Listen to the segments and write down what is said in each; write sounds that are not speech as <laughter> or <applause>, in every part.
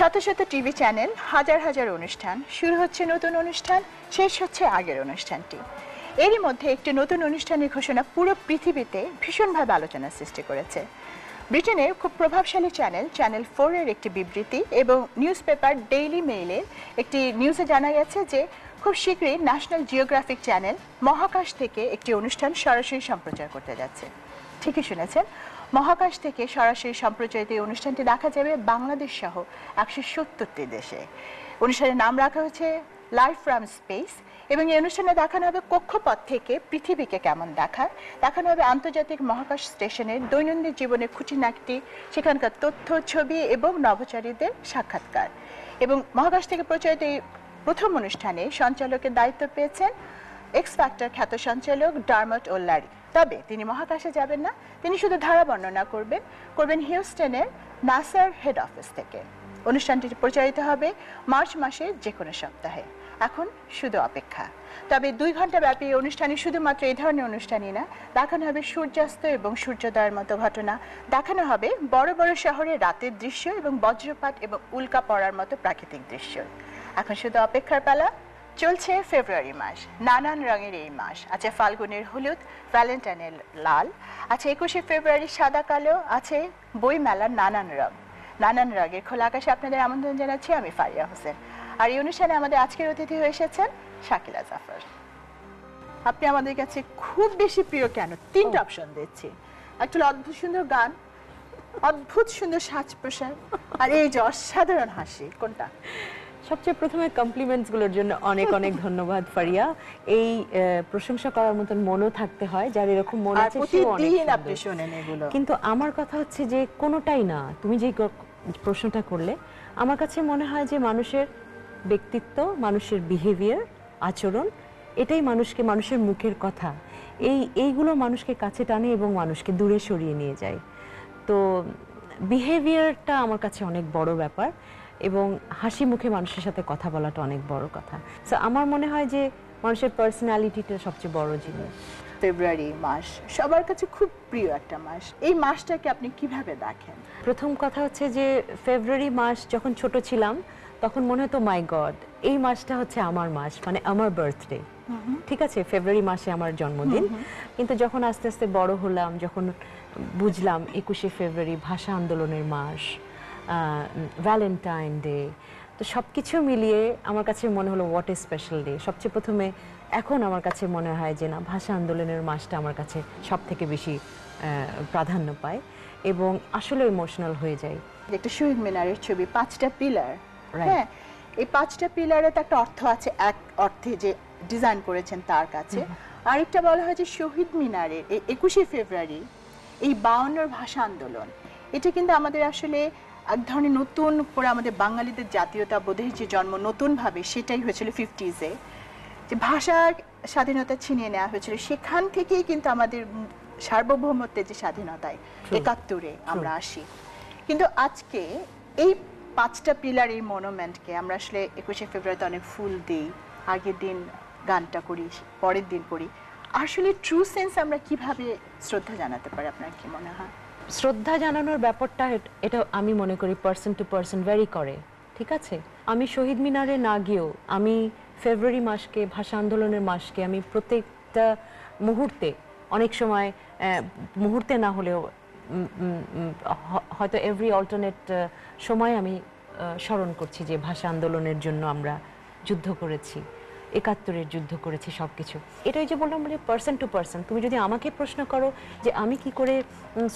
শত শত TV channel, হাজার হাজার অনুষ্ঠান, শুরু হচ্ছে নতুন অনুষ্ঠান, শেষ হচ্ছে আগের অনুষ্ঠানটি। এরই মধ্যে একটি নতুন অনুষ্ঠানের ঘোষণা পুরো পৃথিবীতে ভীষণভাবে আলোচনার সৃষ্টি করেছে। ব্রিটেনের খুব প্রভাবশালী চ্যানেল চ্যানেল ফোরের একটি বিবৃতি এবং নিউজ পেপার ডেইলি মেইলের একটি নিউজে জানা গেছে যে, খুব শীঘ্রই ন্যাশনাল জিওগ্রাফিক চ্যানেল মহাকাশ থেকে একটি অনুষ্ঠান সরাসরি সম্প্রচার করতে যাচ্ছে। ঠিকই শুনেছেন মহাকাশ থেকে সরাসরি সম্প্রচারিত এই অনুষ্ঠানটি দেখা যাবে বাংলাদেশ সহ একশো সত্তরটি দেশে। অনুষ্ঠানের নাম রাখা হয়েছে লাইফ ফ্রম স্পেস এবং এই অনুষ্ঠানে দেখানো হবে কক্ষপথ থেকে পৃথিবীকে কেমন দেখায়। দেখানো হবে আন্তর্জাতিক মহাকাশ স্টেশনের দৈনন্দিন জীবনের খুঁটিনাটি, সেখানকার তথ্য, ছবি এবং নভোচারীদের সাক্ষাৎকার। এবং মহাকাশ থেকে প্রচারিত এই প্রথম অনুষ্ঠানে সঞ্চালকের দায়িত্ব পেয়েছেন এক্স ফ্যাক্টর খ্যাত সঞ্চালক ডার্মট ওল্লারি তবে তিনি মহাকাশে যাবেন না, তিনি শুধু ধারা বর্ণনা করবেন করবেন হিউস্টনের নাসার হেড অফিস থেকে। অনুষ্ঠানটি প্রচারিত হবে মার্চ মাসের যে কোনো সপ্তাহে। এখন শুধু অপেক্ষা। তবে দুই ঘণ্টা ব্যাপী এই অনুষ্ঠানে শুধুমাত্র এই ধরনের অনুষ্ঠানই না, দেখানো হবে সূর্যাস্ত এবং সূর্যোদয়ের মতো ঘটনা, দেখানো হবে বড় বড় শহরে রাতের দৃশ্য এবং বজ্রপাত এবং উল্কা পড়ার মতো প্রাকৃতিক দৃশ্য। এখন শুধু অপেক্ষার পালা চলছে ফেব্রুয়ারি মাস। নানান রঙের এই মাস। আছে ফাল্গুনের হলুদ ভ্যালেন্টাইনের লাল। আছে একুশে ফেব্রুয়ারি সাদা কালো। আছে বই মেলার নানান রং। নানান রঙের খোলা আকাশে আপনাদের আমন্ত্রণ জানাচ্ছি আমি ফারিয়া হোসেন। আর এই অনুষ্ঠানে আমাদের আজকের অতিথি হয়ে এসেছেন শাকিলা জাফর। আপনি আমাদের কাছে খুব বেশি প্রিয় কেন? তিনটা অপশন দিচ্ছি। একটা অদ্ভুত সুন্দর গান অদ্ভুত সুন্দর সাজ পোশাক আর এই যে অসাধারণ হাসি কোনটা? সবচেয়ে প্রথমে কমপ্লিমেন্টসগুলোর জন্য অনেক অনেক <laughs> ধন্যবাদ ফারিয়া। এই প্রশংসা করার মতন মনও থাকতে হয় যার এরকম মন আছে। আপনি শোনেন এগুলো। কিন্তু আমার কথা হচ্ছে যে কোনোটাই না। তুমি যে প্রশ্নটা করলে আমার কাছে মনে হয় যে মানুষের ব্যক্তিত্ব মানুষের বিহেভিয়ার আচরণ এটাই মানুষকে মানুষের মুখের কথা। এই এইগুলো মানুষকে কাছে টানে এবং মানুষকে দূরে সরিয়ে নিয়ে যায়। তো বিহেভিয়ারটা আমার কাছে অনেক বড় ব্যাপার। এবং হাসি মুখে মানুষের সাথে কথা বলাটা অনেক বড় কথা। সো আমার মনে হয় যে মানুষের পার্সোনালিটিটা সবচেয়ে বড় জিনিস। ফেব্রুয়ারি মাস সবার কাছে খুব প্রিয় একটা মাস। এই মাসটাকে আপনি কীভাবে দেখেন? প্রথম কথা হচ্ছে যে ফেব্রুয়ারি মাস যখন ছোট ছিলাম তখন মনে হতো মাই গড এই মাসটা হচ্ছে আমার মাস মানে আমার বার্থডে ঠিক আছে ফেব্রুয়ারি মাসে আমার জন্মদিন। কিন্তু যখন আস্তে আস্তে বড় হলাম যখন বুঝলাম একুশে ফেব্রুয়ারি ভাষা আন্দোলনের মাস ভ্যালেন্টাইন ডে তো সব কিছু মিলিয়ে আমার কাছে মনে হলো হোয়াট এ স্পেশাল ডে সবচেয়ে প্রথমে এখন আমার কাছে মনে হয় যে না ভাষা আন্দোলনের মাসটা আমার কাছে সব থেকে বেশি প্রাধান্য পায় এবং আসলে ইমোশনাল হয়ে যায়। একটা শহীদ মিনারের ছবি পাঁচটা পিলার। হ্যাঁ এই পাঁচটা পিলারে তো একটা অর্থ আছে এক অর্থে যে ডিজাইন করেছেন তার কাছে। আরেকটা বলা হয় যে শহীদ মিনারের এই একুশে ফেব্রুয়ারি এই বাউন্নর ভাষা আন্দোলন। এটা কিন্তু আমাদের আসলে এক ধরনের নতুন করে আমাদের বাঙালিদের জাতীয়তা বোধের যে জন্ম নতুনভাবে সেটাই হয়েছিল ফিফটিজে যে ভাষার স্বাধীনতা ছিনিয়ে নেওয়া হয়েছিল সেখান থেকেই কিন্তু আমাদের সার্বভৌমত্বের যে স্বাধীনতায় একাত্তরে আমরা আসি। কিন্তু আজকে এই পাঁচটা পিলার এই মনুমেন্টকে আমরা আসলে একুশে ফেব্রুয়ারিতে অনেক ফুল দিই আগের দিন গানটা করি পরের দিন করি। আসলে ট্রু সেন্স আমরা কীভাবে শ্রদ্ধা জানাতে পারি আপনার কি মনে হয়? শ্রদ্ধা জানানোর ব্যাপারটা এটা আমি মনে করি পার্সন টু পার্সন ভ্যারি করে, ঠিক আছে? আমি শহীদ মিনারে না গিয়েও, আমি ফেব্রুয়ারি মাসকে, ভাষা আন্দোলনের মাসকে, আমি প্রত্যেকটা মুহূর্তে, অনেক সময় মুহূর্তে না হলেও হয়তো এভরি অল্টারনেট সময় আমি স্মরণ করছি যে ভাষা আন্দোলনের জন্য আমরা যুদ্ধ করেছি। একাত্তরের যুদ্ধ করেছি সব কিছু এটাই যে বললাম মানে পার্সন টু পার্সন তুমি যদি আমাকে প্রশ্ন করো যে আমি কি করে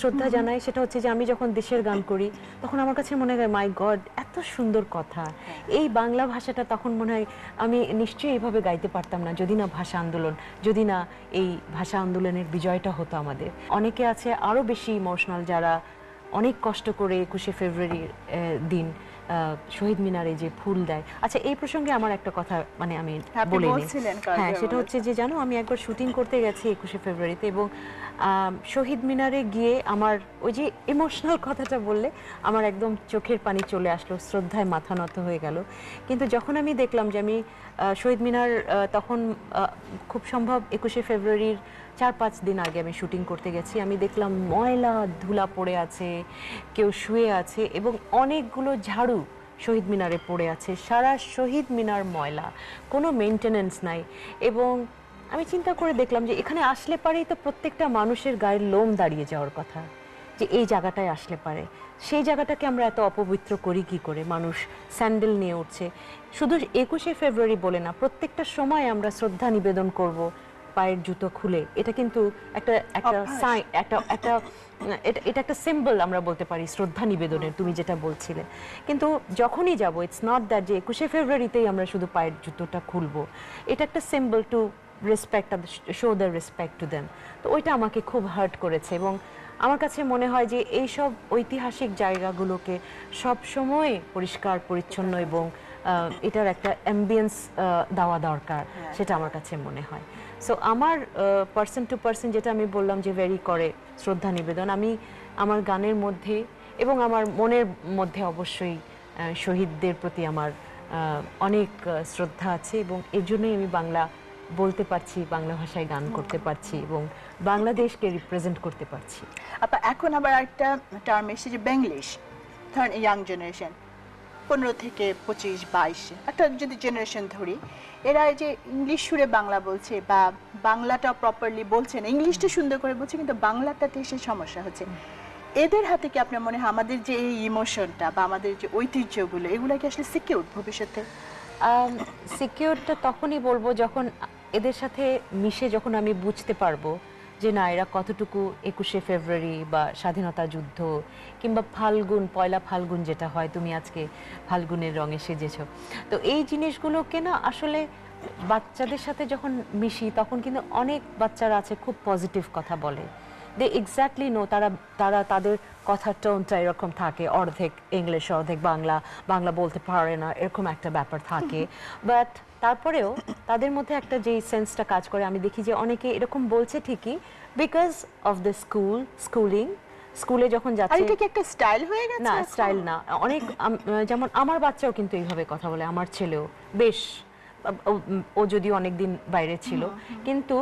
শ্রদ্ধা জানাই সেটা হচ্ছে যে আমি যখন দেশের গান করি তখন আমার কাছে মনে হয় মাই গড এত সুন্দর কথা। এই বাংলা ভাষাটা তখন মনে হয় আমি নিশ্চয়ই এইভাবে গাইতে পারতাম না যদি না ভাষা আন্দোলন যদি না এই ভাষা আন্দোলনের বিজয়টা হতো আমাদের। অনেকে আছে আরও বেশি ইমোশনাল যারা অনেক কষ্ট করে একুশে ফেব্রুয়ারির দিন শহীদ মিনারে যে ফুল দেয়। আচ্ছা এই প্রসঙ্গে আমার একটা কথা মানে আমি বলে হ্যাঁ সেটা হচ্ছে যে জানো আমি একবার শুটিং করতে গেছি একুশে ফেব্রুয়ারিতে এবং শহীদ মিনারে গিয়ে আমার ওই যে ইমোশনাল কথাটা বললে আমার একদম চোখের পানি চলে আসলো শ্রদ্ধায় মাথা নত হয়ে গেল। কিন্তু যখন আমি দেখলাম যে আমি শহীদ মিনার তখন খুব সম্ভব একুশে ফেব্রুয়ারির চার পাঁচ দিন আগে আমি শুটিং করতে গেছি আমি দেখলাম ময়লা ধুলা পড়ে আছে কেউ শুয়ে আছে এবং অনেকগুলো ঝাড়ু শহীদ মিনারে পড়ে আছে সারা শহীদ মিনার ময়লা। কোনো মেনটেনেন্স নাই এবং আমি চিন্তা করে দেখলাম যে এখানে আসলে পারেই তো প্রত্যেকটা মানুষের গায়ের লোম দাঁড়িয়ে যাওয়ার কথা। যে এই জায়গাটায় আসলে পারে। সেই জায়গাটাকে আমরা এত অপবিত্র করি কি করে? মানুষ স্যান্ডেল নিয়ে উঠছে। শুধু একুশে ফেব্রুয়ারি বলে না, প্রত্যেকটা সময় আমরা শ্রদ্ধা নিবেদন করব। পায়ের জুতো খুলে এটা কিন্তু একটা একটা একটা একটা এটা এটা একটা সিম্বল আমরা বলতে পারি শ্রদ্ধা নিবেদনের তুমি যেটা বলছিলে। কিন্তু যখনই যাব ইটস নট দ্যাট যে একুশে ফেব্রুয়ারিতেই আমরা শুধু পায়ের জুতোটা খুলবো। এটা একটা symbol to respect show the respect to them তো ওইটা আমাকে খুব হার্ট করেছে এবং আমার কাছে মনে হয় যে এইসব ঐতিহাসিক জায়গাগুলোকে সব সময় পরিষ্কার পরিচ্ছন্ন এবং এটার একটা অ্যাম্বিয়েন্স দেওয়া দরকার সেটা আমার কাছে মনে হয়। সো আমার পার্সন টু পার্সন যেটা আমি বললাম যে ভেরি করে শ্রদ্ধা নিবেদন, আমি আমার গানের মধ্যে এবং আমার মনের মধ্যে অবশ্যই শহীদদের প্রতি আমার অনেক শ্রদ্ধা আছে এবং এর জন্যই আমি বাংলা বলতে পারছি, বাংলা ভাষায় গান করতে পারছি এবং বাংলাদেশকে রিপ্রেজেন্ট করতে পারছি। আপা, এখন আবার একটা টার্ম এসেছে যে বেঙ্গলিশ ইয়াং জেনারেশন পনেরো থেকে পঁচিশ, বাইশ, একটা যদি জেনারেশন ধরি, এরা যে ইংলিশ সুরে বাংলা বলছে বা বাংলাটা প্রপারলি বলছে না ইংলিশটা সুন্দর করে বলছে, কিন্তু বাংলাটাতে এসে সমস্যা হচ্ছে। এদের হাতে কি আপনার মনে হয় আমাদের যে এই ইমোশনটা বা আমাদের যে ঐতিহ্যগুলো, এগুলো কি আসলে সিকিউর ভবিষ্যতে? সিকিউরটা তখনই বলব যখন এদের সাথে মিশে যখন আমি বুঝতে পারব। যে না, এরা কতটুকু একুশে ফেব্রুয়ারি বা স্বাধীনতা যুদ্ধ কিংবা ফাল্গুন, পয়লা ফাল্গুন যেটা হয়, তুমি আজকে ফাল্গুনের রঙে সেজেছ। তো এই জিনিসগুলোকে না, আসলে বাচ্চাদের সাথে যখন মিশি, তখন কিন্তু অনেক বাচ্চারা আছে খুব পজিটিভ কথা বলে। দে এক্স্যাক্টলি নো তারা তারা তাদের কথার টোনটা এরকম থাকে অর্ধেক ইংলিশ অর্ধেক বাংলা বাংলা বলতে পারে না এরকম একটা ব্যাপার থাকে। <laughs> বাট তারপরেও তাদের মধ্যে একটা যেই সেন্সটা কাজ করে আমি দেখি যে অনেকে এরকম বলছে ঠিকই because of the school schooling স্কুলে যখন যাচ্ছে এটা কি একটা স্টাইল হয়ে গেছে না স্টাইল না। অনেক যেমন আমার বাচ্চাও কিন্তু এইভাবে কথা বলে আমার ছেলেও। বেশ ও- যদিও অনেক দিন বাইরে ছিল। কিন্তু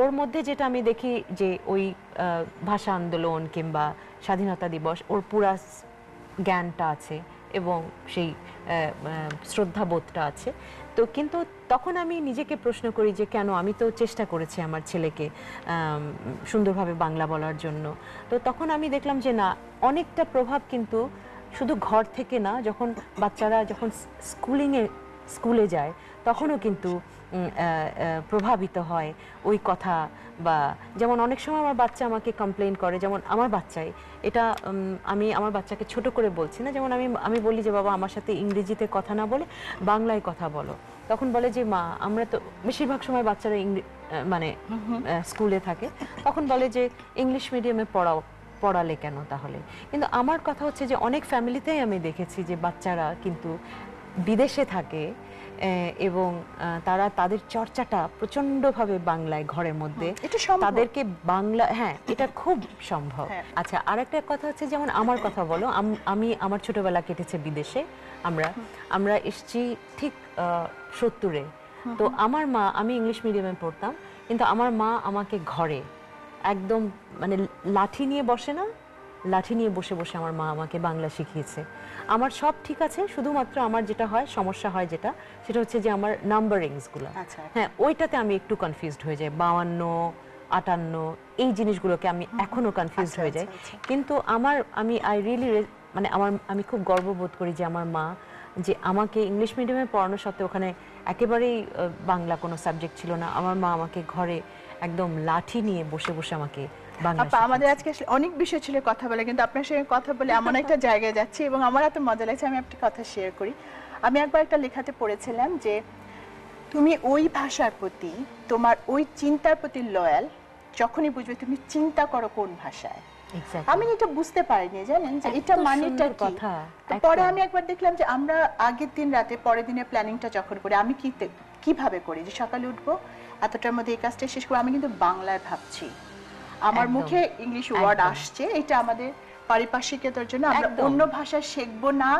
ওর মধ্যে যেটা আমি দেখি যে ওই ভাষা আন্দোলন কিংবা স্বাধীনতা দিবস, ওর পুরা জ্ঞানটা আছে এবং সেই শ্রদ্ধাবোধটা আছে। তো কিন্তু তখন আমি নিজেকে প্রশ্ন করি যে কেন আমি তো চেষ্টা করেছি আমার ছেলেকে সুন্দরভাবে বাংলা বলার জন্য। তো তখন আমি দেখলাম যে না, অনেকটা প্রভাব কিন্তু শুধু ঘর থেকে না, যখন বাচ্চারা যখন স্কুলিংয়ে, স্কুলে যায়, তখনও কিন্তু প্রভাবিত হয় ওই কথা বা যেমন অনেক সময় আমার বাচ্চা আমাকে কমপ্লেন করে যেমন আমার বাচ্চাই এটা আমি আমার বাচ্চাকে ছোট করে বলছি না যেমন আমি আমি বলি যে বাবা আমার সাথে ইংরেজিতে কথা না বলে বাংলায় কথা বলো। তখন বলে যে মা আমরা তো বেশিরভাগ সময় বাচ্চারা ইংরে- মানে স্কুলে থাকে। তখন বলে যে ইংলিশ মিডিয়ামে পড়াও পড়ালে কেন তাহলে? কিন্তু আমার কথা হচ্ছে যে অনেক ফ্যামিলিতেই আমি দেখেছি যে বাচ্চারা কিন্তু বিদেশে থাকে এবং তারা তাদের চর্চাটা প্রচন্ডভাবে বাংলায় ঘরের মধ্যে। তাদেরকে বাংলা হ্যাঁ এটা খুব সম্ভব। হ্যাঁ। আচ্ছা আরেকটা কথা হচ্ছে যেমন আমার কথা বলো আমি আমার ছোটবেলা কেটেছে বিদেশে আমরা আমরা এসছি ঠিক সত্তরে। তো আমার মা আমি ইংলিশ মিডিয়ামে পড়তাম কিন্তু আমার মা আমাকে ঘরে একদম মানে লাঠি নিয়ে বসে না লাঠি নিয়ে বসে বসে আমার মা আমাকে বাংলা শিখিয়েছে। আমার সব ঠিক আছে শুধুমাত্র আমার যেটা হয় সমস্যা হয় যেটা সেটা হচ্ছে যে আমার নাম্বারিংসগুলো। আচ্ছা। হ্যাঁ ওইটাতে আমি একটু কনফিউজড হয়ে যাই। বাউান্ন আটান্ন এই জিনিসগুলোকে আমি এখনও কনফিউজড আচ্ছা, হয়ে যাই। আচ্ছা, আচ্ছা। কিন্তু আমার আমি আই রিয়েলি মানে আমার আমি খুব গর্ববোধ করি যে আমার মা যে আমাকে ইংলিশ মিডিয়ামে পড়ানো সত্ত্বেও ওখানে একেবারেই বাংলা কোনো সাবজেক্ট ছিল না। আমার মা আমাকে ঘরে একদম লাঠি নিয়ে বসে বসে আমাকে আপা আমাদের আজকে অনেক বিষয় ছিল কথা বলে কিন্তু আপনার সঙ্গে কথা বলে এমন একটা জায়গায় যাচ্ছি এবং আমার এত মজা লাগছে আমি একটা কথা শেয়ার করি। আমি একবার একটা লেখাতে পড়েছিলাম যে তুমি ওই ভাষার প্রতি তোমার ওই চিন্তার প্রতি লয়াল যখনই বুঝবে তুমি চিন্তা করো কোন ভাষায়। আমি এটা বুঝতে পারিনি জানেন যে এটা মানেটা কি? কথা, পরে আমি একবার দেখলাম যে আমরা আগের দিন রাতে পরের দিনের প্ল্যানিংটা যখন করি আমি কি কীভাবে করি? যে সকালে উঠবো এতটার মধ্যে এই কাজটা শেষ করে আমি কিন্তু বাংলায় ভাবছি। আমার মুখে ইংলিশ ওয়ার্ড আসছে এটা আমাদের পারিপার্শ্বিকতার জন্য আমরা অন্য ভাষা শিখব না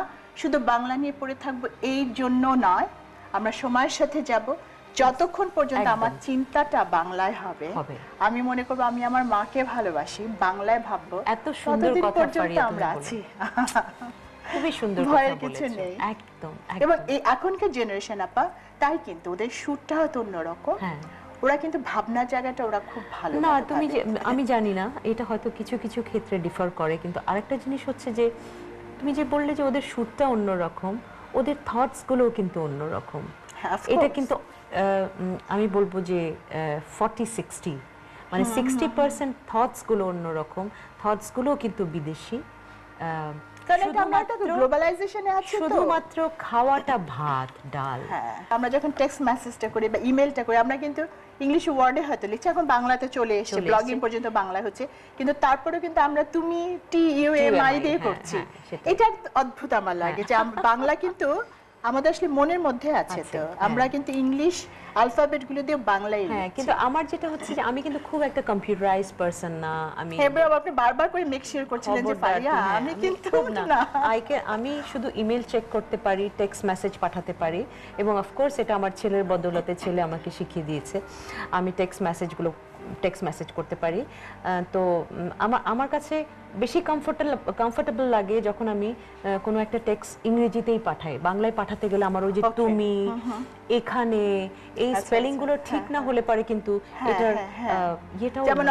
শুধু বাংলা নিয়ে পড়ে থাকব এই জন্য নয় আমরা সময়ের সাথে যাব। যতক্ষণ পর্যন্ত আমার চিন্তাটা বাংলায় হবে। আমি মনে করব আমি আমার মাকে ভালোবাসি বাংলায় ভাববো। এত সুন্দর কথা পর্যন্ত আমরা আছি। খুবই সুন্দর ভয়ের কিছু নেই। একদম এবং এই এখনকার জেনারেশন আপা তাই কিন্তু ওদের সুরটা হয়তো অন্যরকম। হ্যাঁ। ওরা কিন্তু ভাবনার জায়গাটা ওরা খুব ভালো না তুমি আমি জানি না এটা হয়তো কিছু কিছু ক্ষেত্রে ডিফার করে কিন্তু আরেকটা জিনিস হচ্ছে যে তুমি যে বললে যে ওদের সুরটা অন্যরকম ওদের থটস গুলোও কিন্তু অন্যরকম। হ্যাঁ, এটা কিন্তু আমি বলব যে ফর্টি সিক্সটি মানে সিক্সটি পার্সেন্ট থটসগুলো অন্যরকম থটসগুলো কিন্তু বিদেশি। শুধুমাত্র খাওয়াটা ভাত ডাল। হ্যাঁ আমরা যখন টেক্সট মেসেজটা করি বা ইমেলটা করি আমরা কিন্তু ইংলিশ ওয়ার্ডে হয়তো লিখছে এখন বাংলাতে চলে এসেছে ব্লগিং পর্যন্ত বাংলা হচ্ছে। কিন্তু তারপরে কিন্তু আমরা তুমি টি ইউ এম আই দিয়ে পড়ছি করছি। হ্যাঁ, এটা অদ্ভুত আমার লাগে যে বাংলা কিন্তু আমাদের আসলে মনের মধ্যে আছে তো। হ্যাঁ। আমরা কিন্তু ইংলিশ অ্যালফাবেটগুলো দিয়ে বাংলায় হ্যাঁ কিন্তু আমার যেটা হচ্ছে যে আমি কিন্তু খুব একটা কম্পিউটারাইজ পারসন না আমি হ্যাঁ বাবা, আপনি বারবার করে মেক শিওর করছিলেন যে ফারিয়া হ্যাঁ, আমি কিন্তু না। না। আইকে আমি শুধু ইমেল চেক করতে পারি টেক্সট মেসেজ পাঠাতে পারি এবং অফকোর্স এটা আমার ছেলের বদৌলতে ছেলে আমাকে শিখিয়ে দিয়েছে। আমি টেক্সট মেসেজগুলো টেক্সট মেসেজ করতে পারি। তো আমার আমার কাছে বেশি কমফোর্টেবল কমফোর্টেবল লাগে যখন আমি কোনো একটা টেক্সট ইংরেজিতেই পাঠাই। বাংলায় পাঠাতে গেলে আমার ওই যে তুমি এখানে এই আচ্ছা, স্পেলিংগুলো আচ্ছা, ঠিক হ্যাঁ, না হলে পারে কিন্তু এটা এটার হ্যাঁ, হ্যাঁ। ইয়েটাও যেমন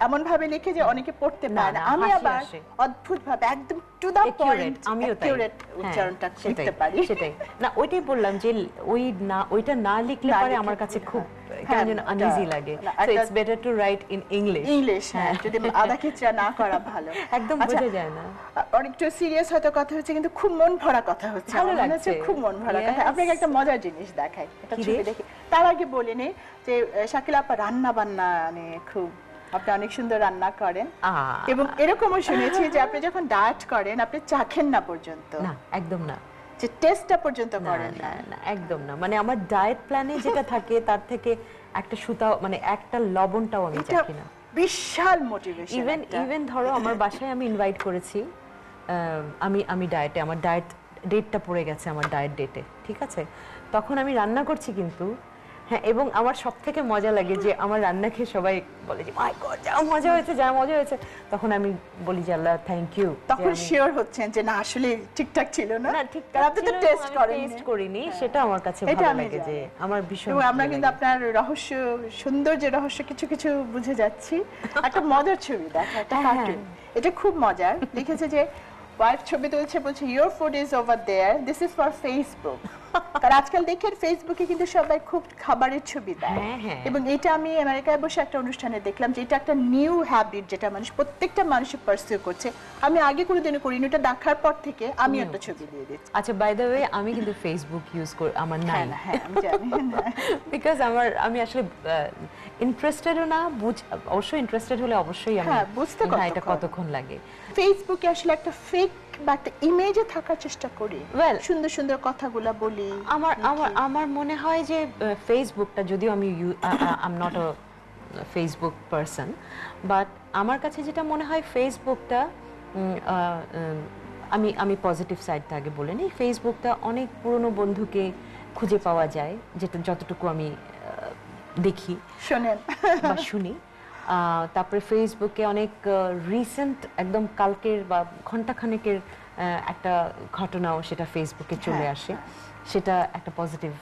এমন ভাবে লিখে যে অনেকে পড়তে না, পারে না। আমি আবার অদ্ভুত ভাবে একদম টু দা পয়েন্ট আমি আমিও তাই। হ্যাঁ, উচ্চারণটা লিখতে পারি। সেটাই। না ওইটাই বললাম যে ওই না ওইটা না লিখলে পরে আমার কাছে খুব- কেমন যেন আনইজি লাগে. So it's better to write in English English হ্যাঁ যদি আদা খিচড়া না করা ভালো। <laughs> একদম আচ্ছা, বোঝা যায় না। অনেকটা সিরিয়াস হয়তো কথা হচ্ছে কিন্তু খুব মন ভরা কথা হচ্ছে। ভালো লাগছে। খুব মন ভরা কথা। আপনাকে একটা মজার জিনিস দেখাই। একটা ছবি দেখি। তার আগে বলিনি যে আহ, শাকিল আপা রান্না বান্না মানে খুব আপনি অনেক সুন্দর রান্না করেন। এবং এরকমও শুনেছি যে আপনি যখন ডায়েট করেন আপনি চাখেন না পর্যন্ত। না একদম না। যে টেস্টটা পর্যন্ত করেন না না। একদম না। মানে আমার ডায়েট প্ল্যানে যেটা থাকে তার থেকে একটা সুতা মানে একটা লবণটাও আমি চাই না। বিশাল মোটিভেশন ইভেন ইভেন ধরো আমার বাসায় আমি ইনভাইট করেছি আমি আমি ডায়েটে আমার ডায়েট ডেটটা পড়ে গেছে আমার ডায়েট ডেটে ঠিক আছে? তখন আমি রান্না করছি কিন্তু হ্যাঁ এবং আমার সব থেকে মজা লাগে যে আমার রান্না খেয়ে সবাই বলে যে মাই গড যা মজা হয়েছে যা মজা হয়েছে। তখন আমি বলি যে আল্লাহ থ্যাংক ইউ তখন শিওর হচ্ছেন যে না আসলে ঠিকঠাক ছিল না। না ঠিক আপনি তো টেস্ট করেন টেস্ট করিনি সেটা আমার কাছে ভালো লাগে যে আমার ভীষণ আমরা কিন্তু আপনার রহস্য সুন্দর যে রহস্য কিছু কিছু বুঝে যাচ্ছি। একটা <laughs> মজার ছবি দেখা একটা হ্যাঁ, কার্টুন এটা খুব মজার। লিখেছে যে ওয়াইফ ছবি তুলছে বলছে your food is over there this is for Facebook কারণ আজকাল দেখেন ফেসবুকে কিন্তু সবাই খুব খাবারের ছবি দেয় হ্যাঁ, হ্যাঁ। এবং এটা আমি আমেরিকায় বসে একটা অনুষ্ঠানে দেখলাম যে এটা একটা নিউ হ্যাবিট যেটা মানুষ প্রত্যেকটা মানুষের পার্সিউ করছে আমি আগে কোনোদিনও করিনি এটা দেখার পর থেকে আমি একটা ছবি দিয়ে দিচ্ছি আচ্ছা বাই দ্য ওয়ে আমি কিন্তু ফেসবুক ইউজ করি আমার নাই হ্যাঁ না, হ্যাঁ আমি জানি না। বিকজ আমার আমি আসলে ইন্টারেস্টেডও না বুঝ অবশ্যই ইন্টারেস্টেড হলে অবশ্যই আমি হ্যাঁ, বুঝতে এটা। কতক্ষণ লাগে ফেসবুকে আসলে একটা ফেক বা একটা ইমেজে থাকার চেষ্টা করি। Well, সুন্দর সুন্দর কথাগুলো বলি। আমার আমার আমার মনে হয় যে ফেসবুকটা যদিও আমি am not a Facebook person but আমার কাছে যেটা মনে হয় ফেসবুকটা আমি আমি পজিটিভ সাইডটা আগে বলে নিই। ফেসবুকটা অনেক পুরনো বন্ধুকে খুঁজে পাওয়া যায় যেটা যতটুকু আমি দেখি শোনেন। বা শুনি। তারপরে ফেসবুকে অনেক রিসেন্ট একদম কালকের বা ঘন্টাখানেকের আহ, একটা ঘটনাও সেটা ফেসবুকে চলে হ্যাঁ, আসে। সেটা একটা পজিটিভ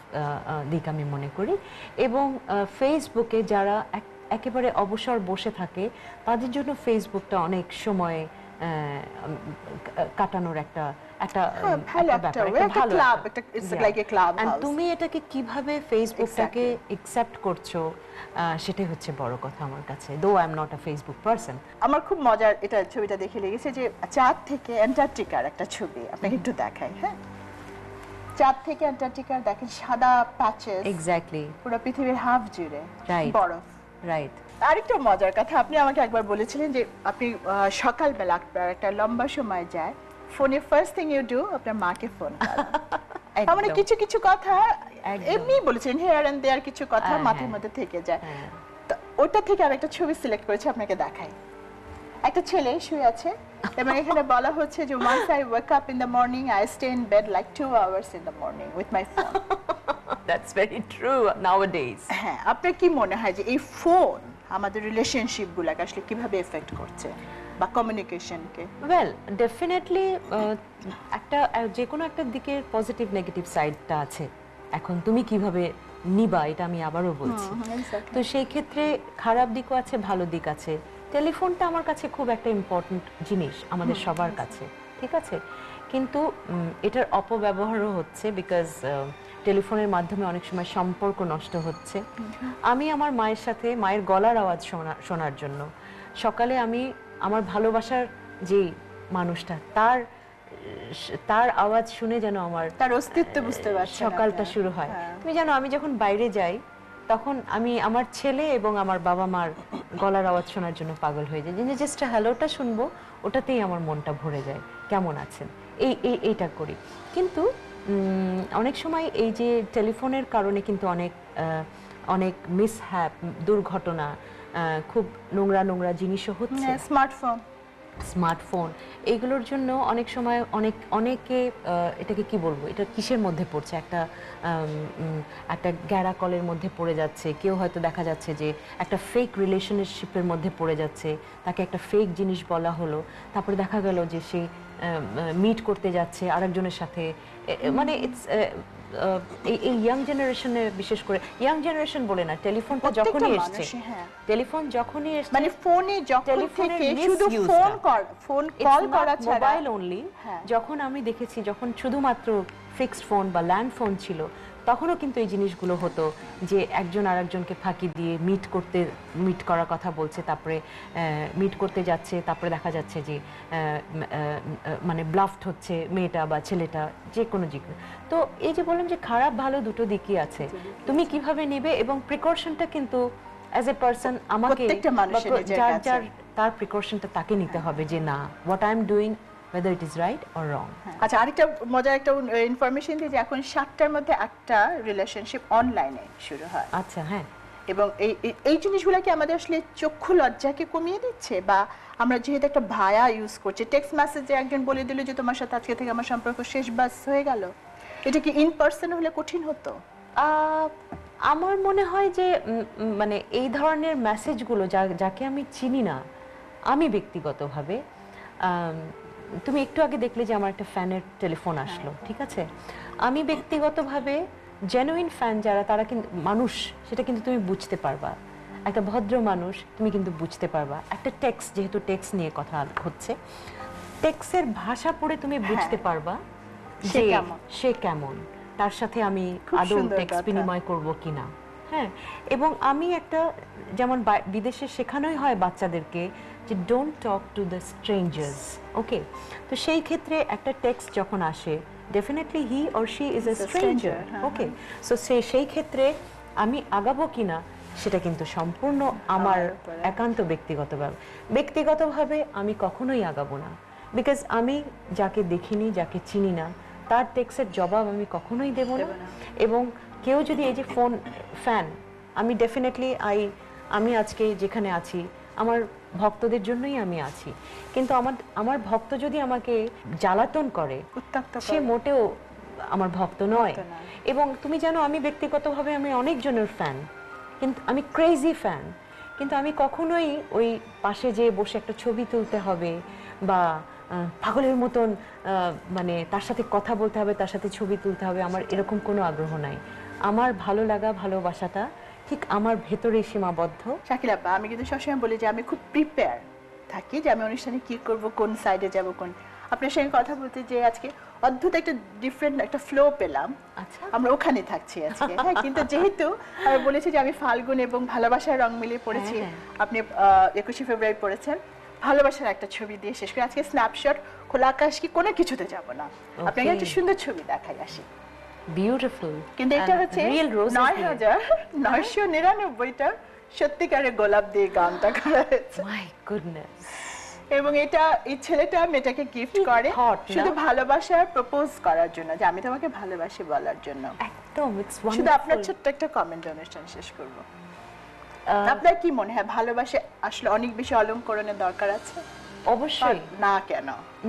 দিক আমি মনে করি। এবং ফেসবুকে যারা একেবারে অবসর বসে থাকে তাদের জন্য ফেসবুকটা অনেক সময় কাটানোর একটা একটা হ্যাঁ, ভালো একটা একটা ব্যাপার, একটা একটা ভালো club, একটা- একটা- it's Yeah. like a club And house. তুমি এটাকে কীভাবে ফেসবুকটাকে একসেপ্ট করছ সেটাই হচ্ছে বড় কথা আমার কাছে though I am not a Facebook person আমার খুব মজার এটা ছবিটা দেখে লেগেছে যে চাঁদ থেকে অ্যান্টার্কটিকার একটা ছবি আপনাকে একটু দেখাই হ্যাঁ চাঁদ থেকে অ্যান্টার্কটিকার দেখেন সাদা প্যাচেস এক্স্যাক্টলি পুরো পৃথিবীর হাফ জুড়ে. বরফ রাইট আরেকটা মজার কথা আপনি আমাকে একবার বলেছিলেন যে আপনি সকালবেলা একটা লম্বা সময় যায় ফোনে ফার্স্ট থিং ইউ ডু আপনার মাকে ফোন করেন মানে কিছু কিছু কথা এমনি বলেছেন হেয়ার এন্ড দেয়ার কিছু কথা মাথার। মধ্যে থেকে যায়। তো ওটা থেকে আমি একটা ছবি সিলেক্ট করেছি আপনাকে দেখাই একটা ছেলে শুয়ে আছে এবং এখানে বলা হচ্ছে যে once I wake up in the morning I stay in bed like two hours in the morning with my phone. That's very true nowadays হ্যাঁ আপনার কি মনে হয় যে এই ফোন আমাদের রিলেশনশিপ গুলাকে আসলে কীভাবে এফেক্ট করছে বা কমিউনিকেশনকে ওয়েল ডেফিনেটলি একটা যে কোনো একটা দিকের পজিটিভ নেগেটিভ সাইডটা আছে। এখন তুমি কীভাবে নিবা এটা আমি আবারও বলছি। তো সেই ক্ষেত্রে খারাপ দিকও আছে ভালো দিক আছে। টেলিফোনটা আমার কাছে খুব একটা ইম্পর্ট্যান্ট জিনিস আমাদের সবার কাছে ঠিক আছে? কিন্তু এটার অপব্যবহারও হচ্ছে বিকজ টেলিফোনের মাধ্যমে অনেক সময় সম্পর্ক নষ্ট হচ্ছে। আমি আমার মায়ের সাথে মায়ের গলার আওয়াজ শোনা শোনার জন্য। সকালে আমি আমার ভালোবাসার যে মানুষটা তার তার আওয়াজ শুনে যেন আমার তার অস্তিত্ব বুঝতে পারছেন সকালটা শুরু হয়। হ্যাঁ। তুমি জানো আমি যখন বাইরে যাই তখন আমি আমার ছেলে এবং আমার বাবা মার গলার আওয়াজ শোনার জন্য পাগল হয়ে যায় যে জাস্ট হ্যালোটা শুনব ওটাতেই আমার মনটা ভরে যায় কেমন আছেন? এই এই এইটা করি। কিন্তু অনেক সময় এই যে টেলিফোনের কারণে কিন্তু অনেক অনেক মিসহ্যাপ দুর্ঘটনা খুব নোংরা নোংরা জিনিসও হচ্ছে। স্মার্টফোন স্মার্টফোন এইগুলোর জন্য অনেক সময় অনেক অনেকে এটাকে কি বলব? এটা কিসের মধ্যে পড়ছে? একটা একটা গ্যারা কলের মধ্যে পড়ে যাচ্ছে। কেউ হয়তো দেখা যাচ্ছে যে একটা ফেক রিলেশনশিপের মধ্যে পড়ে যাচ্ছে। তাকে একটা ফেক জিনিস বলা হলো। তারপরে দেখা গেল যে সে মিট করতে যাচ্ছে আরেকজনের সাথে। মানে ইটস এই ইয়াং জেনারেশনে বিশেষ করে ইয়াং জেনারেশন বলে না টেলিফোনটা যখনই এসছে হ্যাঁ। টেলিফোন যখনই এসছে মানে ফোনে যখন টেলিফোনে থেকে শুধু ফোন কল ফোন কল করা ছাড়া মোবাইল অনলি হ্যাঁ। যখন আমি দেখেছি যখন শুধুমাত্র ফিক্সড ফোন বা ল্যান্ড ফোন ছিল তখনও কিন্তু এই জিনিসগুলো হতো যে একজন আরেকজনকে ফাঁকি দিয়ে মিট করতে মিট করার কথা বলছে তারপরে মিট করতে যাচ্ছে তারপরে দেখা যাচ্ছে যে মানে ব্লাফট হচ্ছে মেয়েটা বা ছেলেটা যে কোনো দিক তো এই যে বললাম যে খারাপ ভালো দুটো দিকই আছে। তুমি কীভাবে নেবে এবং প্রিকশনটা কিন্তু অ্যাজ এ পার্সন আমাকে যার যার তার প্রিকশনটা তাকে নিতে হবে যে না what I am doing whether it is right or wrong. আচ্ছা আরেকটা মজার একটা ইনফরমেশন দিয়ে যে এখন সাতটার মধ্যে একটা রিলেশনশিপ অনলাইনে শুরু হয়। আচ্ছা হ্যাঁ। এবং এই এই- জিনিসগুলো কি আমাদের আসলে চক্ষু লজ্জাকে কমিয়ে দিচ্ছে? বা আমরা যেহেতু একটা ভায়া ইউজ করছি টেক্সট মেসেজে একজন বলে দিল যে তোমার সাথে আজকে থেকে আমার সম্পর্ক শেষ বাস হয়ে গেল। এটা কি ইন পার্সন হলে কঠিন হতো? আমার মনে হয় যে মানে এই ধরনের মেসেজগুলো যা যাকে আমি চিনি না আমি ব্যক্তিগতভাবে তুমি একটু আগে দেখলে যে আমার একটা ফ্যানের টেলিফোন আসলো ঠিক আছে? আমি ব্যক্তিগতভাবে জেনুইন ফ্যান যারা তারা কিন্তু মানুষ সেটা কিন্তু তুমি বুঝতে পারবা। একটা ভদ্র মানুষ তুমি কিন্তু বুঝতে পারবা। একটা টেক্স যেহেতু টেক্স নিয়ে কথা হচ্ছে টেক্সের ভাষা পড়ে তুমি বুঝতে পারবা যে সে কেমন। তার সাথে আমি আদৌ কথা। বিনিময় করব কিনা। হ্যাঁ? এবং আমি একটা যেমন বিদেশে শেখানোই হয় বাচ্চাদেরকে যে don't talk to the strangers okay তো সেই ক্ষেত্রে একটা টেক্সট যখন আসে definitely he or she is a stranger okay so সেই সেই ক্ষেত্রে আমি আগাবো কিনা সেটা কিন্তু সম্পূর্ণ আমার। একান্ত ব্যক্তিগতভাবে। ব্যক্তিগতভাবে আমি কখনোই আগাবো না। বিকজ আমি যাকে দেখিনি যাকে চিনি না তার টেক্সের জবাব আমি কখনোই না। দেব না। এবং কেউ যদি এই যে ফোন ফ্যান আমি ডেফিনেটলি আই আমি আজকে যেখানে আছি আমার ভক্তদের জন্যই আমি আছি। কিন্তু আমার আমার ভক্ত যদি আমাকে জ্বালাতন করে সে মোটেও আমার ভক্ত নয়। এবং তুমি জানো আমি ব্যক্তিগতভাবে আমি অনেকজনের ফ্যান কিন্তু আমি ক্রেজি ফ্যান কিন্তু আমি কখনোই ওই পাশে যে বসে একটা ছবি তুলতে হবে বা পাগলের মতন মানে তার সাথে কথা বলতে হবে তার সাথে ছবি তুলতে হবে আমার এরকম কোনো আগ্রহ নাই। আমার ভালো লাগা ভালোবাসাটা ঠিক আমার ভেতরেই সীমাবদ্ধ। শাকিল আপা আমি কিন্তু সবসময় বলি যে আমি খুব প্রিপেয়ার থাকি যে আমি অনুষ্ঠানে কি করব কোন সাইডে যাব কোন আপনার সঙ্গে কথা বলতে যে আজকে অদ্ভুত একটা ডিফারেন্ট একটা ফ্লো পেলাম। আচ্ছা। আমরা ওখানে থাকছি আজকে। হ্যাঁ কিন্তু যেহেতু আমি বলেছি যে আমি ফাল্গুন এবং ভালোবাসার রং মিলিয়ে পড়েছি হ্যাঁ। আপনি একুশে ফেব্রুয়ারি পড়েছেন ভালোবাসার একটা ছবি দিয়ে শেষ করে। আজকে স্ন্যাপশট খোলা আকাশ কি কোনো কিছুতে যাব না। আপনাকে একটা সুন্দর ছবি দেখাই আসি। বিউটিফুল কিন্তু এটা হচ্ছে রিয়েল রোজ নয় হাজার নয়শো নিরানব্বইটা সত্যিকারের গোলাপ দিয়ে গানটা করা হয়েছে। মাই গুডনেস এবং এটা এই ছেলেটা মেয়েটাকে গিফট করে শুধু ভালোবাসার প্রপোজ করার জন্য যে আমি তোমাকে ভালোবাসি বলার জন্য। একদম ইটস শুধু আপনার ছোট্ট একটা কমেন্ট অনুষ্ঠান শেষ করব। আপনার কি মনে হয় ভালোবাসে আসলে অনেক বেশি অলঙ্করণের দরকার আছে? অবশ্যই। না কেন?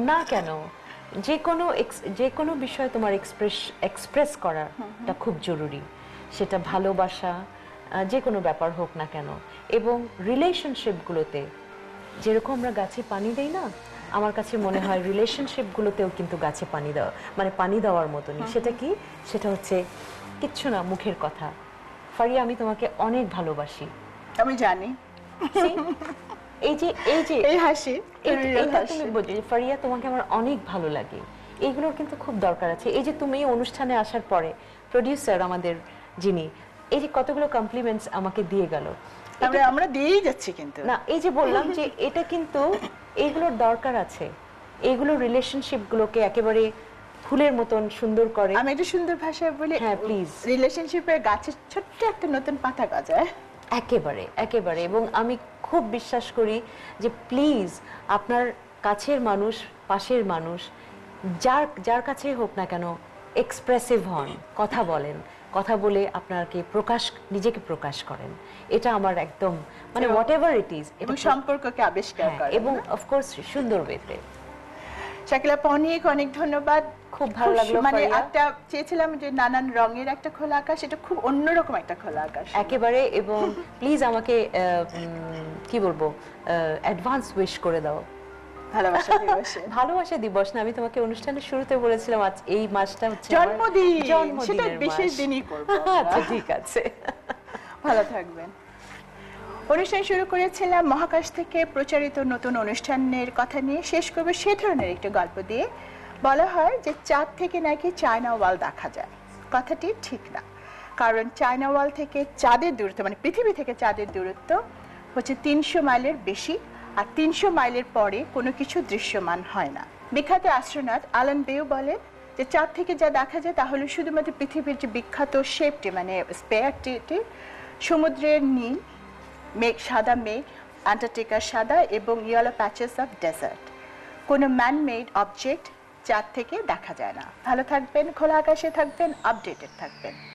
না কেন? যে কোনো যে কোনো বিষয় তোমার এক্সপ্রেস এক্সপ্রেস করাটা খুব জরুরি। সেটা ভালোবাসা যে কোনো ব্যাপার হোক না কেন। এবং রিলেশনশিপগুলোতে যেরকম আমরা গাছে পানি দেই না আমার কাছে মনে হয় রিলেশনশিপগুলোতেও কিন্তু গাছে পানি দেওয়া মানে পানি দেওয়ার মতনই। সেটা কি? সেটা হচ্ছে কিচ্ছু না মুখের কথা। ফারিয়া আমি তোমাকে অনেক ভালোবাসি। আমি জানি? এই যে এই যে এই হাসি হাসি। তুমি বলছো ফারিয়া তোমাকে আমার অনেক ভালো লাগে। এইগুলোর কিন্তু খুব দরকার আছে। এই যে তুমি অনুষ্ঠানে আসার পরে প্রডিউসার আমাদের যিনি এই যে কতগুলো কমপ্লিমেন্টস আমাকে দিয়ে গেল। আমরা আমরা দিয়েই যাচ্ছি কিন্তু। না এই যে বললাম যে এটা কিন্তু এইগুলোর দরকার আছে। এইগুলো রিলেশনশিপ গুলোকে একেবারে ফুলের মতন সুন্দর করে। আমি একটু সুন্দর ভাষায় বলি হ্যাঁ, please. রিলেশনশিপের গাছের ছোট্ট একটা নতুন পাতা গজায়। একেবারে একেবারে। এবং আমি খুব বিশ্বাস করি যে প্লিজ আপনার কাছের মানুষ পাশের মানুষ যার যার কাছেই হোক না কেন এক্সপ্রেসিভ হন কথা বলেন। কথা বলে আপনাকে প্রকাশ নিজেকে প্রকাশ করেন। এটা আমার একদম মানে হোয়াট এভার ইট ইজ এবং সম্পর্ককে আবিষ্কার করে হ্যাঁ, এবং অফকোর্স সুন্দর ওয়েতে শাকিলা আপা, অনেক অনেক ধন্যবাদ। খুব ভালো লাগল, মানে একটা চেয়েছিলাম যে নানান রঙের একটা খোলা আকাশ এটা খুব অন্যরকম একটা খোলা আকাশ। একেবারে এবং প্লিজ আমাকে কি বলব অ্যাডভান্স উইশ করে দাও। ভালোবাসা দিবসে। <laughs> ভালোবাসা দিবস না আমি তোমাকে অনুষ্ঠানের শুরুতে বলেছিলাম আজ এই মাসটা হচ্ছে জন্মদিন! সেটা জন্মদিনের বিশেষ। দিনই করব। <laughs> আচ্ছা ঠিক আছে। ভালো থাকবেন। অনুষ্ঠান শুরু করেছিলাম মহাকাশ থেকে প্রচারিত নতুন অনুষ্ঠানের কথা নিয়ে। শেষ করবে সে ধরনের একটি গল্প দিয়ে। বলা হয় যে, চাঁদ থেকে নাকি চায়না ওয়াল দেখা যায়। কথাটি ঠিক না। কারণ চায়না ওয়াল থেকে চাঁদের দূরত্ব মানে পৃথিবী থেকে চাঁদের দূরত্ব হচ্ছে তিনশো মাইলের বেশি আর তিনশো মাইলের পরে কোনো কিছু দৃশ্যমান হয় না। বিখ্যাত অ্যাস্ট্রোনট আলান বেউ বলেন যে, চাঁদ থেকে যা দেখা যায় তাহলে শুধুমাত্র পৃথিবীর যে বিখ্যাত শেপটি মানে স্পেয়ারটি সমুদ্রের নীল মেঘ সাদা মেঘ অ্যান্টার্কটিকা সাদা এবং ইয়েলো প্যাচেস অফ ডেজার্ট। কোনো ম্যান মেড অবজেক্ট চাঁদ থেকে দেখা যায় না। ভালো থাকবেন, খোলা আকাশে থাকবেন আপডেটেড থাকবেন।